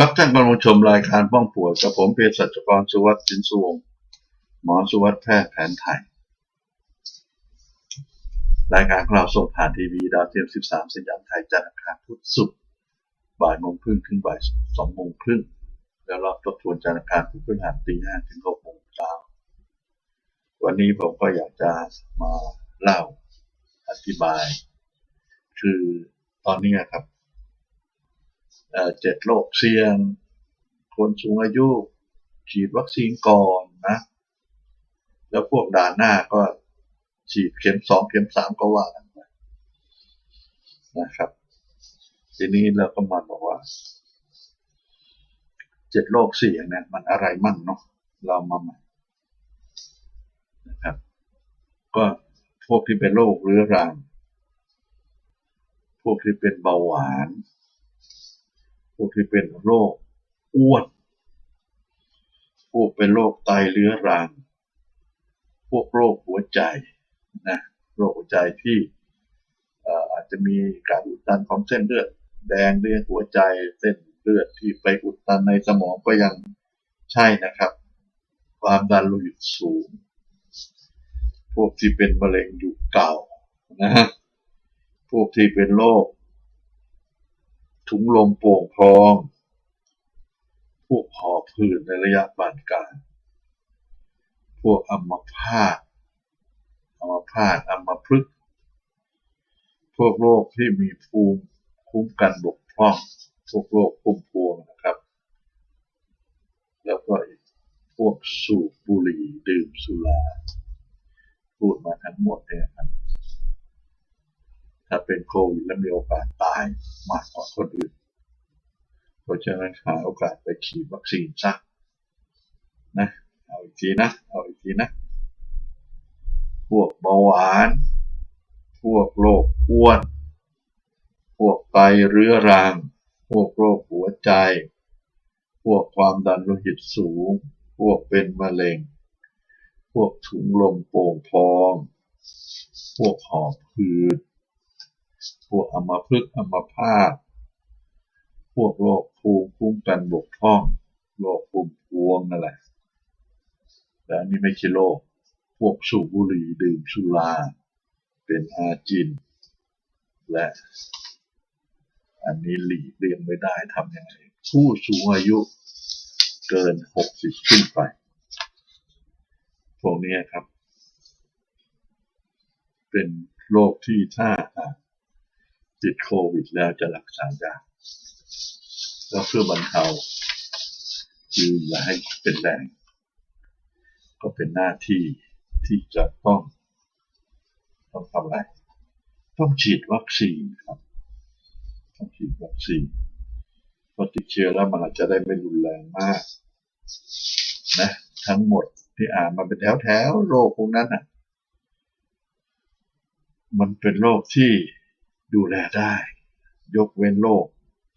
ครับท่านกำลังชมรายการป้องปวยกับผมเภสัชกรสุวัสดิ์สินสุวงหมอสุวัสดิ์แพทย์แผนไทย รายการของเราส่งผ่านทีวีดาวเทียม 13 สยามไทยจันทร์อังคารพุธศุกร์บ่ายโมงครึ่งถึงบ่ายสองโมงครึ่งแล้วเราทบทวนจันทร์อังคารพุธพฤหัสตีห้าถึงหกโมงเช้าวันนี้ผมก็อยากจะมาเล่าอธิบาย คือตอนนี้ครับ เอ่อเจ็ดโรคเสี่ยง คนสูงอายุ ฉีดวัคซีนก่อนนะ แล้วพวกด่านหน้าก็ฉีดเข็มสองเข็มสามก็ว่ากันไปนะครับ ทีนี้เราก็มาบอกว่าเจ็ดโรคเสี่ยงเนี่ยมันอะไรมั่งเนาะเรามาใหม่นะครับ ก็พวกที่เป็นโรคเรื้อรัง พวกที่เป็นเบาหวาน พวกที่เป็นโรคอ้วนพวกเป็นโรคไตเรื้อรังพวกโรคหัวใจนะโรคหัวใจที่อาจจะมีการอุดตันของเส้นเลือด แดงเลือดหัวใจเส้นเลือดที่ไปอุดตันในสมองก็ยังใช่นะครับ ความดันโลหิตสูง พวกที่เป็นมะเร็งยุคเก่านะพวกที่เป็นโรค ถุงลมโป่งพอง พวกหอบหืดในระยะปานกลาง พวกอัมพาตอัมพาตอัมพฤกษ์พวกโรคที่มีภูมิคุ้มกันบกพร่อง พวกโรคภูมิพวงนะครับ แล้วก็อีกพวกสูบบุหรี่ดื่มสุราพูดมาทั้งหมดเนี่ยครับถ้าเป็นโควิดแล้วมีโอกาสตาย มากกว่าคนอื่น เพราะฉะนั้นหาโอกาสไปฉีดวัคซีนซะนะเอาอีกทีนะเอาอีกทีนะพวกเบาหวาน พวกโรคอ้วน พวกไตเรื้อรัง พวกโรคหัวใจ พวกความดันโลหิตสูง พวกเป็นมะเร็ง พวกถุงลมโป่งพอง พวกหอบหืด พวกอัมพฤกษ์อัมพาตพวกโรคภูมิคุ้มกันบกพร่องโรคภูมิพวงนั่นแหละแต่อันนี้ไม่ใช่โรคพวกสูบบุหรี่ดื่มสุราเป็นอาจิน และอันนี้หลีกเลี่ยงไม่ได้ทำยังไงผู้สูงอายุเกิน60ขึ้นไป พวกนี้ครับ เป็นโรคที่ถ้าหาก ติดโควิดแล้วจะรักษายากแล้วเพื่อบรรเทาคืออย่าให้เป็นแรงก็เป็นหน้าที่ที่จะต้องต้องทำอะไร ต้องฉีดวัคซีนครับ ต้องฉีดวัคซีนพอติดเชื้อแล้วมันอาจจะได้ไม่รุนแรงมากนะทั้งหมดที่อ่านมาเป็นแถวๆโรคพวกนั้นอะ มันเป็นโรคที่ ดูแลได้ ยกเว้นโรค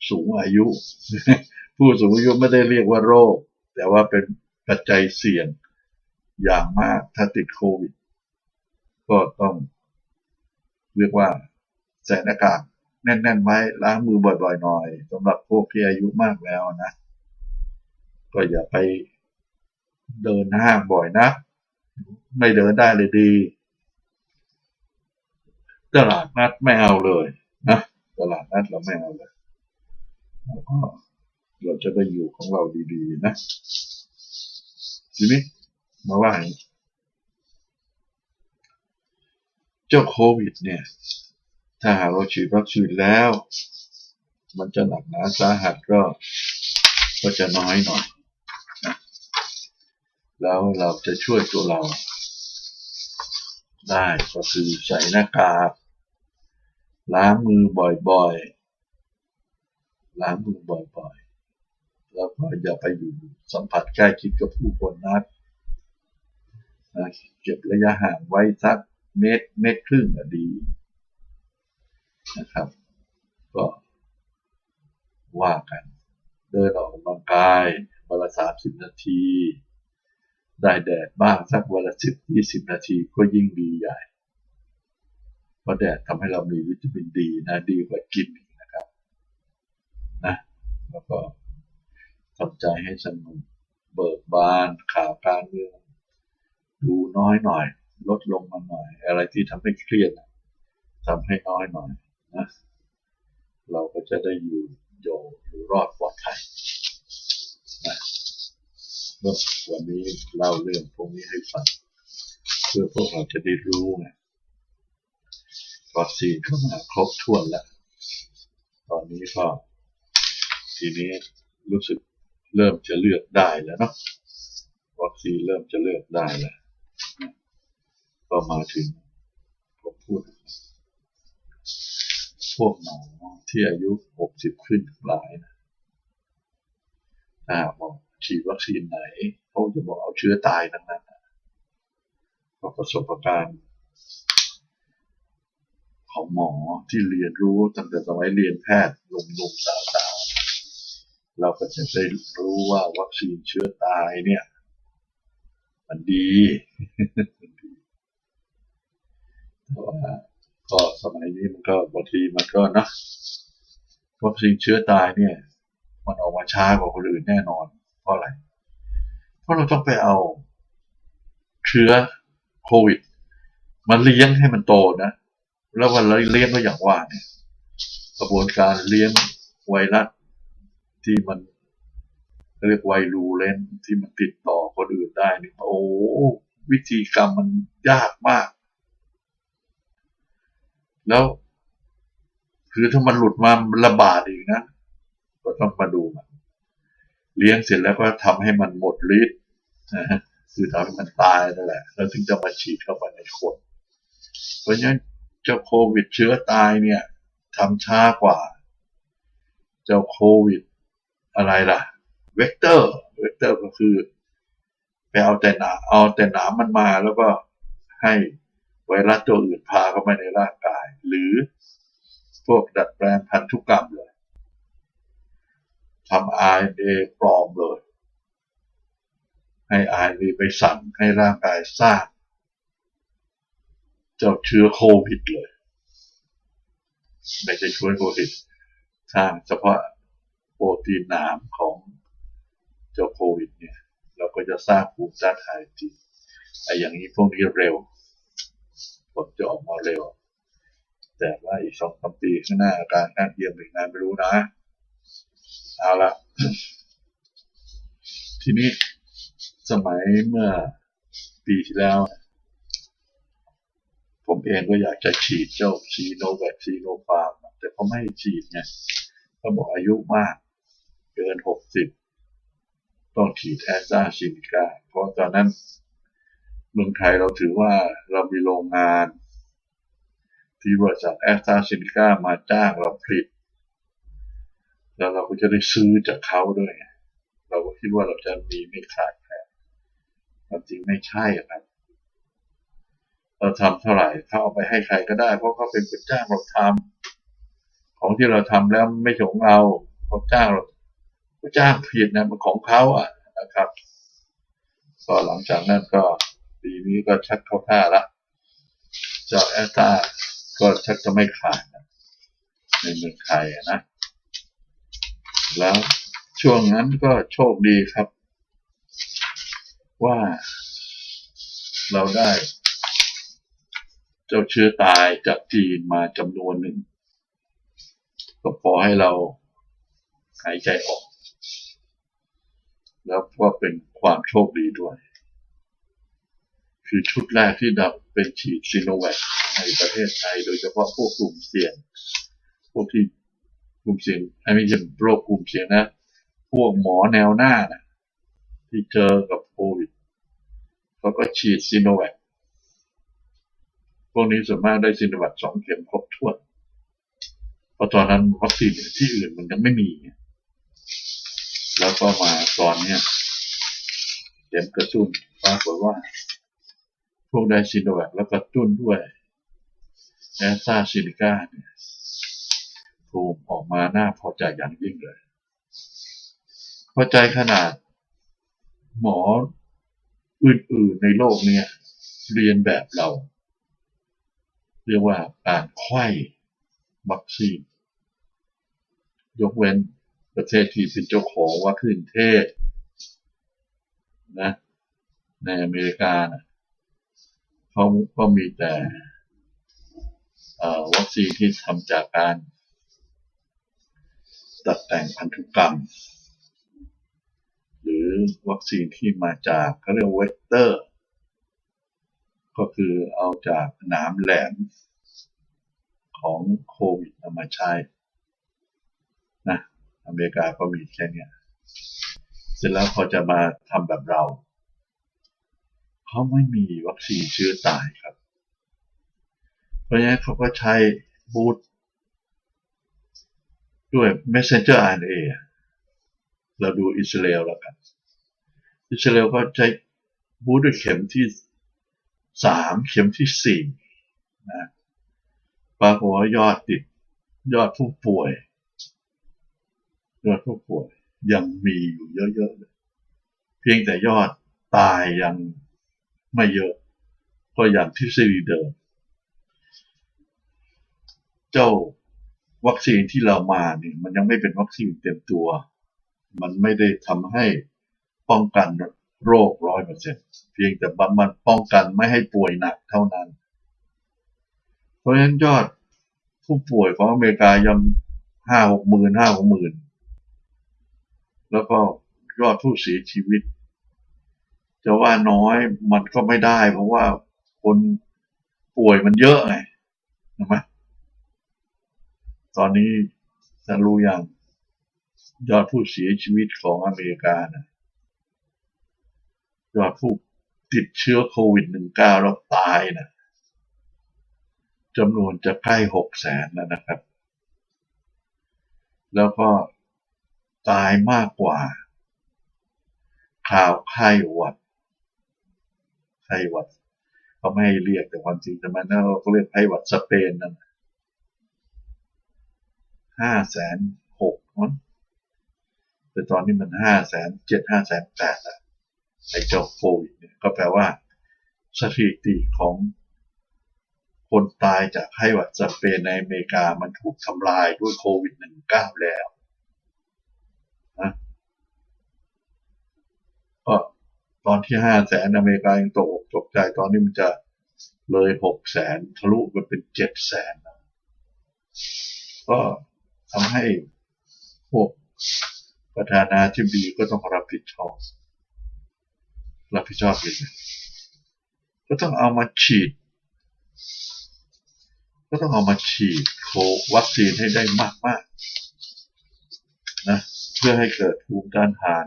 สูงอายุ ผู้สูงอายุไม่ได้เรียกว่าโรค แต่ว่าเป็นปัจจัยเสี่ยงอย่างมากถ้าติดโควิด ก็ต้อง เรียกว่าใส่หน้ากากแน่นๆไว้ล้างมือบ่อยๆหน่อยสำหรับพวกที่อายุมากแล้วนะ ก็อย่าไปเดินห้างบ่อยนะ ไม่เดินได้เลยดี ตลาดนัดไม่เอาเลยนะตลาดนัดเราไม่เอาเลยแล้วก็เราจะได้อยู่ของเราดีๆนะทีนี้มาว่าอย่างนี้เจ้าโควิด เนี่ย ถ้าหากเราฉีดวัคซีนแล้ว มันจะหนักหนาสาหัสก็ก็จะน้อยหน่อยนะแล้วเราจะช่วยตัวเราได้ก็คือใส่หน้ากาก ล้างมือบ่อยๆ ล้างมือบ่อยๆ แล้วก็อย่าไปอยู่สัมผัสใกล้ชิดกับผู้คนนักนะเก็บระยะห่างไว้สักเมตรเมตรครึ่งก็ดีนะครับ ก็ว่ากัน เดินออกกำลังกายวันละสามสิบนาที ได้แดดบ้างสักวันละสิบยี่สิบนาทีก็ยิ่งดีใหญ่ เพราะแดดทำให้เรามีวิตามินดีนะดีกว่ากินนะครับนะแล้วก็ทำใจให้สงบเบิกบานข่าวการเมืองดูน้อยหน่อย ลดลงมาหน่อย อะไรที่ทำให้เครียดทำให้น้อยหน่อยนะเราก็จะได้อยู่โยอยู่รอดปลอดภัยนะวันนี้เล่าเรื่องพวกนี้ให้ฟัง เพื่อพวกเราจะได้รู้ไง วัคซีนเข้ามาครบถ้วนแล้ว ตอนนี้ก็ทีนี้รู้สึกเริ่มจะเลือกได้แล้วเนาะวัคซีนเริ่มจะเลือกได้แล้วก็มาถึงผมพูด พวกหมอที่อายุหกสิบขึ้นหลายนะถ้าบอกฉีดวัคซีนไหนเขาจะบอกเอาเชื้อตายทั้งนั้นนะประสบการณ์ ของหมอที่เรียนรู้ตั้งแต่สมัยเรียนแพทย์หนุ่มๆสาวๆเราก็จะได้รู้ว่าวัคซีนเชื้อตายเนี่ย มันดีแต่ว่าก็สมัยนี้มันก็บางทีมันก็นะวัคซีนเชื้อตายเนี่ย มันออกมาช้ากว่าคนอื่นแน่นอน เพราะอะไร เพราะเราต้องไปเอาเชื้อโควิดมาเลี้ยงให้มันโตนะ แล้ววันเราเลี้ยงก็อย่างว่าเนี่ยกระบวนการเลี้ยงไวรัสที่มันเรียกไวรูเลนที่มันติดต่อคนอื่นได้นี่โอ้วิธีกรรมมันยากมาก แล้วคือถ้ามันหลุดมาระบาดอีกนะ ก็ต้องมาดูมันเลี้ยงเสร็จแล้วก็ทำให้มันหมดฤทธิ์คือทำให้มันตายนั่นแหละ แล้วถึงจะมาฉีดเข้าไปในคน เพราะฉะนั้น เจ้าโควิดเชื้อตายเนี่ยทำช้ากว่า เจ้าโควิด อะไรล่ะ เวกเตอร์ เวกเตอร์ก็คือไปเอาแต่หนาเอาแต่หนามมันมาแล้วก็ให้ไวรัสตัวอื่นพาเข้ามาในร่างกาย หรือพวกดัดแปลงพันธุกรรมเลยทำ RNA ปลอมเลย ให้ RNA ไปสั่งให้ร่างกายสร้าง เจ้าเชื้อโควิดเลยไม่ใช่เชื้อโควิดสร้างเฉพาะโปรตีนหนามของเจ้าโควิดเนี่ย เราก็จะสร้างภูมิต้านทานจริงไอ้อย่างนี้พวกนี้เร็วผลจะออกมาเร็ว แต่ว่าอีกสองสามปีข้างหน้าอาการข้างเคียงเป็นไงไม่รู้นะ เอาละทีนี้สมัยเมื่อปีที่แล้ว ผมเองก็อยากจะฉีดเจ้าซีโนแวคซีโนฟาร์มแต่เขาไม่ให้ฉีดไงเขาบอกอายุมากเกินหกสิบต้องฉีดแอสตราซเนกาเพราะตอนนั้นเมืองไทยเราถือว่าเรามีโรงงาน ที่บริษัทแอสตราซเนกามาจ้างเราผลิต แล้วเราก็จะได้ซื้อจากเขาด้วย เราก็คิดว่าเราจะมีไม่ขาดแคลนความจริงไม่ใช่ครับ เราทำเท่าไหร่เขาเอาไปให้ใครก็ได้ เพราะเขาเป็นคนจ้างเราทำของที่เราทำแล้วไม่ใช่ของเราเขาจ้างเราเขาจ้างผิดนะมันของเขาอะนะครับก็หลังจากนั้นก็ปีนี้ก็ชักเข้าท่าละเจ้าแอสตาก็ชักจะไม่ขาดนะในเมืองไทยนะ แล้วช่วงนั้นก็โชคดีครับ ว่าเราได้ เจ้าเชื้อตายจากจีนมาจำนวนหนึ่ง ก็พอให้เราหายใจออก แล้วก็เป็นความโชคดีด้วย คือชุดแรกที่ดับเป็นฉีดซีโนแวคในประเทศไทย โดยเฉพาะพวกกลุ่มเสี่ยง พวกที่กลุ่มเสี่ยงไม่ใช่โรคกลุ่มเสี่ยงนะ พวกหมอแนวหน้านะที่เจอกับโควิดเขาก็ฉีดซีโนแวค พวกนี้ส่วนมากได้ซีโนแวคสองเข็มครบถ้วนเพราะตอนนั้นวัคซีนที่อื่นมันยังไม่มี แล้วก็มาตอนเนี้ยเข็มกระตุ้นปรากฏว่า พวกได้ซีโนแวคแล้วกระตุ้นด้วยแอสตราซเนกาเนี่ยภูมิออกมาหน่าพอใจอย่างยิ่งเลย พอใจขนาด หมออื่นๆในโลกเนี่ย เรียนแบบเรา เรียกว่าการไข้วัคซีน ยกเว้นประเทศที่เป็นเจ้าของวัคซีนเทศนะในอเมริกานะเขาก็มีแต่วัคซีนที่ทำจากการ ตัดแต่งพันธุกรรม หรือวัคซีนที่มาจากเขาเรียกเวกเตอร์ ก็คือเอาจากหนามแหลมของโควิดเอามาใช้นะอเมริกาก็มีแค่นี้เสร็จแล้วพอจะมาทำแบบเราเขาไม่มีวัคซีนเชื้อตายครับ เพราะฉะนั้นเขาก็ใช้บูตด้วย messenger RNA เราดูอิสราเอลแล้วกัน อิสราเอลก็ใช้บูตด้วยเข็มที่ สามเข็มที่สี่นะปรากฏว่ายอดติด ยอดผู้ป่วย ยอดผู้ป่วย ยังมีอยู่เยอะๆเลยเพียงแต่ยอดตายยังไม่เยอะ ก็อย่างทฤษฎีเดิม เจ้าวัคซีนที่เรามาเนี่ยมันยังไม่เป็นวัคซีนเต็มตัว มันไม่ได้ทำให้ป้องกัน โรคร้อยเปอร์เซ็นเพียงแต่มันป้องกันไม่ให้ป่วยหนักเท่านั้น เพราะฉะนั้นยอดผู้ป่วยของอเมริกายังห้าหกหมื่นห้าหกหมื่นแล้วก็ยอดผู้เสียชีวิต จะว่าน้อยมันก็ไม่ได้ เพราะว่าคนป่วยมันเยอะไงใช่ไหมตอนนี้จะรู้อย่างยอดผู้เสียชีวิตของอเมริกานะ ยอดผู้ติดเชื้อโควิด -19 แล้วตายนะจำนวนจะใกล้หกแสนแล้วนะครับ แล้วก็ตายมากกว่า ข่าวไข้หวัด ไข้หวัดเขาไม่ให้เรียกแต่ความจริงแต่มันนั่นเราก็เรียกไข้หวัดสเปนนั่นห้าแสนหกมั้งแต่ตอนนี้มันห้าแสนเจ็ดห้าแสนแปดอะ ไอ้เจ้าโควิดเนี่ยก็แปลว่า สถิติของคนตายจากไข้หวัดสเปนในอเมริกามันถูกทำลายด้วยโควิด -19 แล้วนะก็ตอนที่ห้าแสนอเมริกายังตกอกตกใจตอนนี้มันจะเลยหกแสนทะลุไปเป็นเจ็ดแสนก็ทำให้พวกประธานาธิบดีก็ต้องรับผิดชอบ รับผิดชอบยังไงก็ต้องเอามาฉีด ก็ต้องเอามาฉีดโควัคซีนให้ได้มากๆนะเพื่อให้เกิดภูมิต้านทาน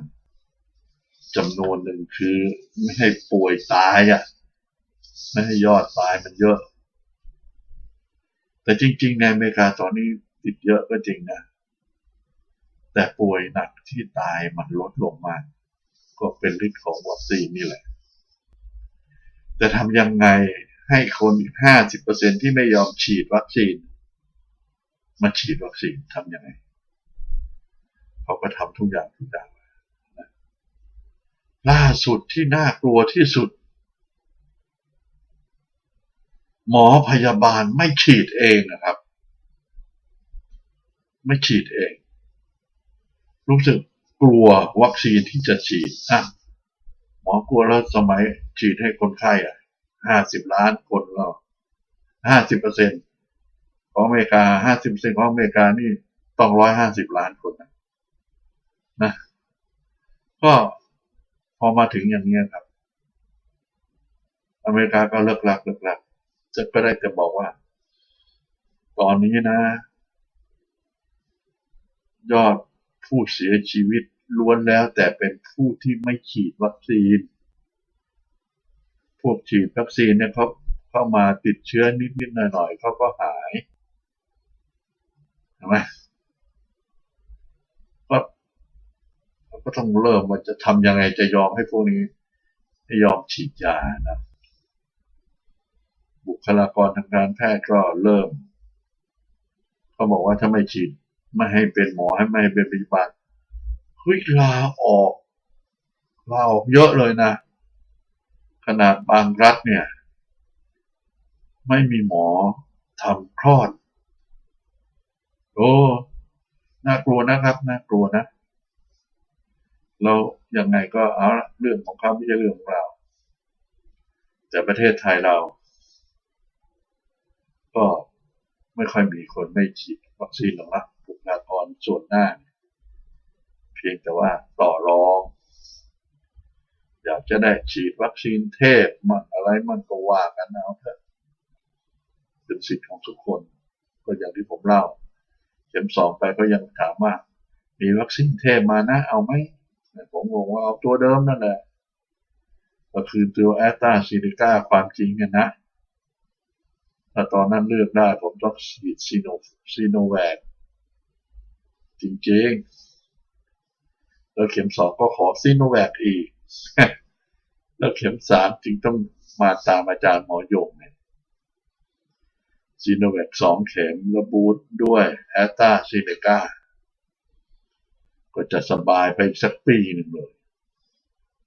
จำนวนหนึ่งคือไม่ให้ป่วยตายอะไม่ให้ยอดตายมันเยอะ แต่จริง ๆ ในอเมริกาตอนนี้ติดเยอะก็จริงนะ แต่ป่วยหนักที่ตายมันลดลงมาก ก็เป็นฤทธิ์ของวัคซีนนี่แหละแต่ทำยังไงให้คนห้าสิบเปอร์เซ็นที่ไม่ยอมฉีดวัคซีน มาฉีดวัคซีนทำยังไง เขาก็ทำทุกอย่างทุกอย่างล่าสุดที่น่ากลัวที่สุด หมอพยาบาลไม่ฉีดเองนะครับ ไม่ฉีดเอง รู้สึก กลัววัคซีนที่จะฉีดอะหมอกลัวแล้วสมัยฉีดให้คนไข้อะห้าสิบล้านคนเราห้าสิบเปอร์เซ็นของอเมริกาห้าสิบเปอร์เซ็นของอเมริกานี่ต้องร้อยห้าสิบล้านคนนะนะ ก็พอมาถึงอย่างนี้ครับ อเมริกาก็เลิกลักเลิกลักจะก็ได้จะบอกว่า ตอนนี้นะ ยอดผู้เสียชีวิต ล้วนแล้วแต่เป็นผู้ที่ไม่ฉีดวัคซีน พวกฉีดวัคซีนเนี่ยเขาเข้ามาติดเชื้อนิดๆหน่อยๆเขาก็หายใช่ไหมก็ก็ต้องเริ่มว่าจะทำยังไงจะยอมให้พวกนี้ให้ยอมฉีดยานะบุคลากรทางการแพทย์ก็เริ่มเขาบอกว่าถ้าไม่ฉีดไม่ให้เป็นหมอให้ไม่ให้เป็นพยาบาล เฮ้ยลาออกลาออกเยอะเลยนะ ขนาดบางรัฐเนี่ย ไม่มีหมอทำคลอด โอ้น่ากลัวนะครับน่ากลัวนะเรายังไงก็เอาเรื่องของเขาไม่ใช่เรื่องของเรา แต่ประเทศไทยเรา ก็ไม่ค่อยมีคนไม่ฉีดวัคซีนหรอกนะบุคลากรส่วนหน้าเพียงแต่ว่าต่อรอง อยากจะได้ฉีดวัคซีนเทพมันอะไรมันก็ว่ากันนะเถอะเป็นสิทธิ์ของทุกคน ก็อย่างที่ผมเล่า เข็มสองไปก็ยังถามว่า มีวัคซีนเทพมานะเอาไหมผมงงว่าเอาตัวเดิมนั่นแหละก็คือตัวแอตตาซีนิก้าความจริงกันนะถ้าตอนนั้นเลือกได้ผมต้องฉีดซีโนซีโนแวคจริงๆ แล้วเข็มสองก็ขอซีโนแวคอีก แล้วเข็มสามจึงต้องมาตามอาจารย์หมอยงเนี่ยซีโนแวคสองเข็มระบูดด้วยแอตตาซีเนกาก็จะสบายไปสักปีหนึ่งเลย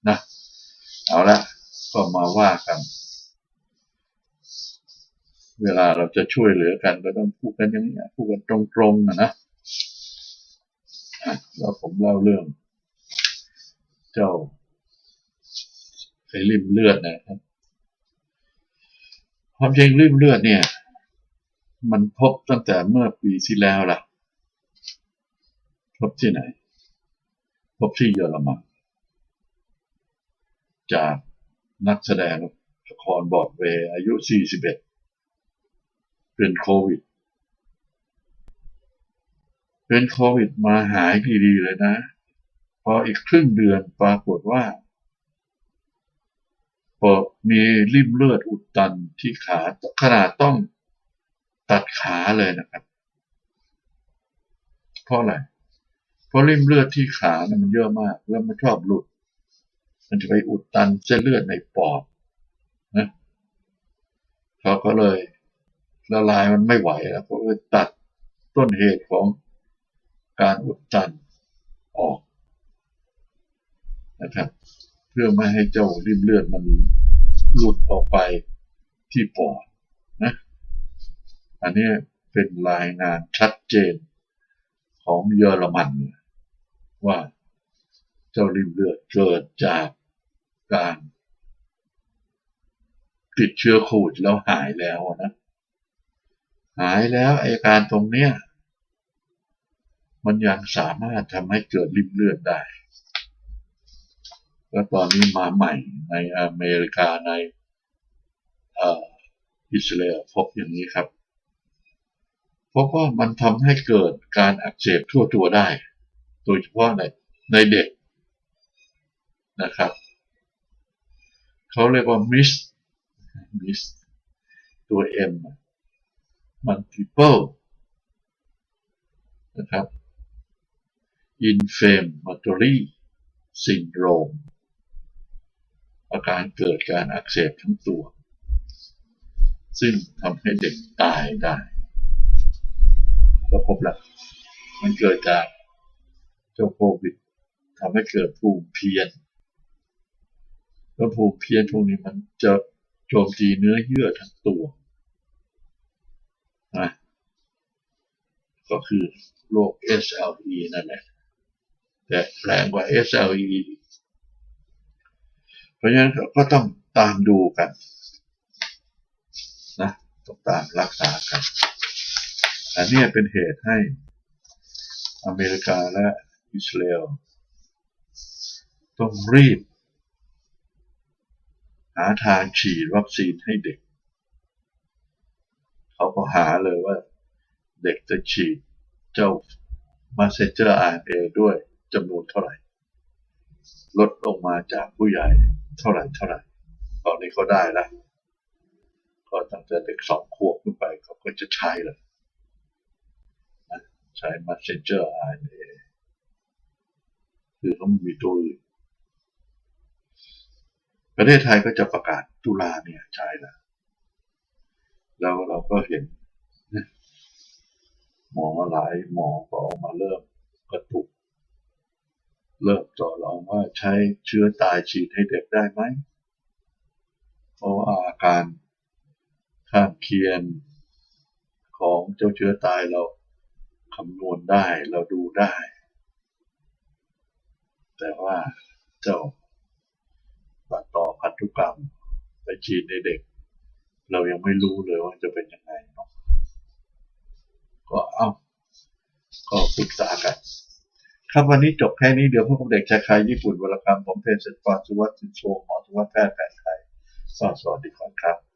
นะเอาละก็มาว่ากัน เวลาเราจะช่วยเหลือกันก็ต้องพูดกันอย่างนี้พูดกันตรงๆนะนะแล้วผมเล่าเรื่อง เจ้าไอ้ริมเลือดนะครับ ความจริงริมเลือดเนี่ย มันพบตั้งแต่เมื่อปีที่แล้วล่ะ พบที่ไหน พบที่เยอรมันจากนักแสดงละครบอดเวย์อายุ 41 เป็นโควิด เป็นโควิดมาหายดีๆเลยนะ ออีกครึ่งเดือนปรากฏว่าพอมีริ่มเลือดอุดตันที่ขาขนาดต้องตัดขาเลยนะครับ เพราะอะไร เพราะริ่มเลือดที่ขานะมันเยอะมาก แล้วมันชอบหลุด มันจะไปอุดตันเส้นเลือดในปอดนะเขาก็เลยละลายมันไม่ไหวแล้วก็เลยตัดต้นเหตุของการอุดตันออก นะครับ เพื่อไม่ให้เจ้าริมเลือดมันหลุดออกไปที่ปอดนะ อันนี้เป็นรายงานชัดเจนของเยอรมันว่าเจ้าริมเลือดเกิดจากการติดเชื้อโควิดแล้วหายแล้วนะ หายแล้วไอการตรงเนี้ย มันยังสามารถทำให้เกิดริมเลือดได้ แล้วตอนนี้มาใหม่ในอเมริกาในอิสราเอลพบอย่างนี้ครับเพราะว่ามันทำให้เกิดการอักเสบทั่วตัวได้ โดยเฉพาะในในเด็กนะครับ เขาเรียกว่ามิสมิสตัว M multiple นะครับ inflammatory syndrome อาการเกิดการอักเสบทั้งตัว ซึ่งทำให้เด็กตายได้ก็พบแล้วมันเกิดจากเจ้าโควิดทำให้เกิดภูมิเพี้ยนแล้วภูมิเพี้ยนพวกนี้มันจะโจมตีเนื้อเยื่อทั้งตัวนะก็คือโรค SLE นั่นแหละแต่แรงกว่า SLE เพราะฉะนั้นก็ต้องตามดูกันนะต้องตามรักษากัน อันนี้เป็นเหตุให้อเมริกาและอิสราเอลต้องรีบ หาทางฉีดวัคซีนให้เด็ก เขาก็หาเลยว่า เด็กจะฉีดเจ้า messenger RNA ด้วยจำนวนเท่าไหร่ ลดลงมาจากผู้ใหญ่เท่าไหร่เท่าไหร่ ตอนนี้เขาได้แล้วก็ตั้งแต่เด็กสองขวบขึ้นไปเขาก็จะใช้เลยใช้ messenger RNA คือเขามีตัวอื่น ประเทศไทยก็จะประกาศตุลาเนี่ยใช้แล้วแล้วเราก็เห็นหมอหลายหมอก็ออกมาเริ่มกระตุก เริ่มต่อรองว่าใช้เชื้อตายฉีดให้เด็กได้ไหมเพราะอาการข้างเคียงของเจ้าเชื้อตายเราคำนวณได้เราดูได้ แต่ว่าเจ้าตัดต่อพันธุกรรมไปฉีดในเด็ก เรายังไม่รู้เลยว่าจะเป็นยังไงเนาะก็เอ้าก็ปรึกษากัน ครับวันนี้จบแค่นี้เดี๋ยวพวกบเด็กชายคายญี่ปุ่นวรกรรผมเพนเศรษฐกรสุวัสดิ์สินโชหมอสุวัสดิ์แพทย์แผนไทยสวัสดีครับ